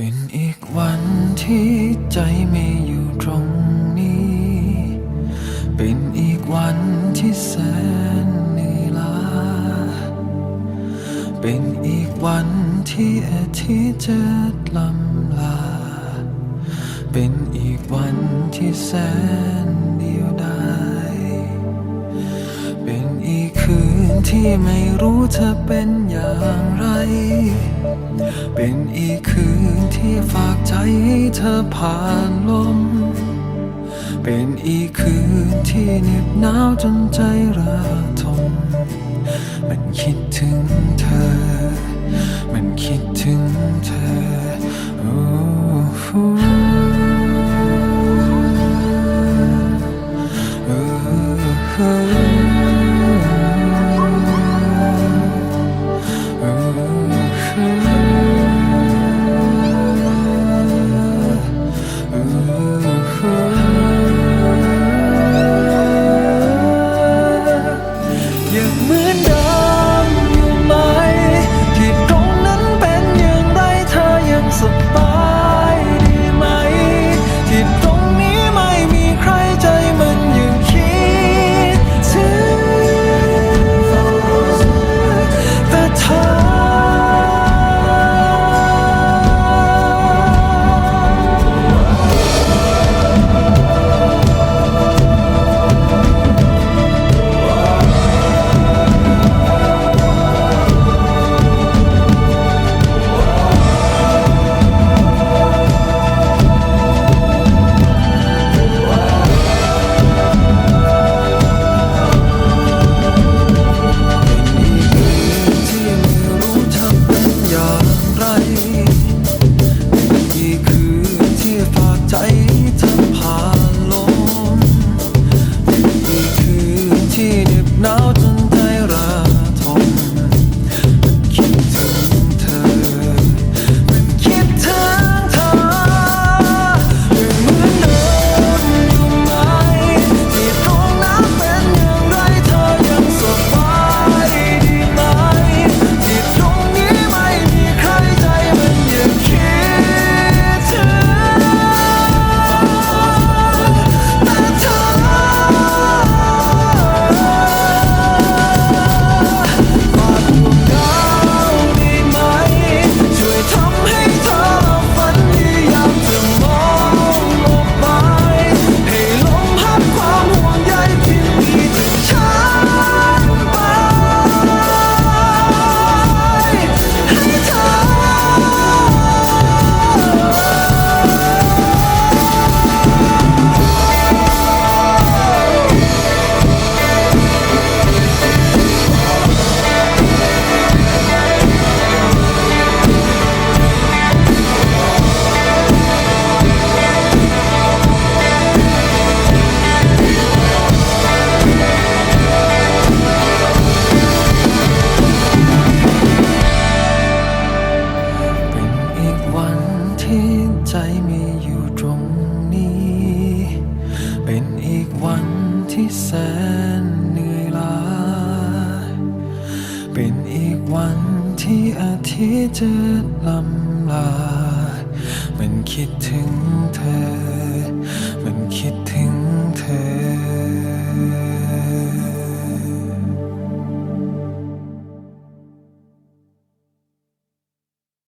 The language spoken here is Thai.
เป็นอีกวันที่ใจไม่อยู่ตรงนี้ เป็นอีกวันที่แสนเหนื่อยล้า เป็นอีกวันที่อาทิตย์จะลำลา เป็นอีกวันที่แสนเดียวดายเป็นอีกคืนที่ไม่รู้เธอเป็นอย่างไร เป็นอีกคืน ที่ฝากใจให้เธอผ่านลม เป็นอีกคืนที่เหน็บหนาวจนใจระทม มันคิดถึงเธอ มันคิดถึงเธอโอ้โหเที่เหน็บหนาวจ ใจมีอยู่ตรงนี้ เป็นอีกวันที่แสนเหนื่อยล้า เป็นอีกวันที่อาทิตย์จะลำลา มันคิดถึงเธอ มันคิดถึงเธอ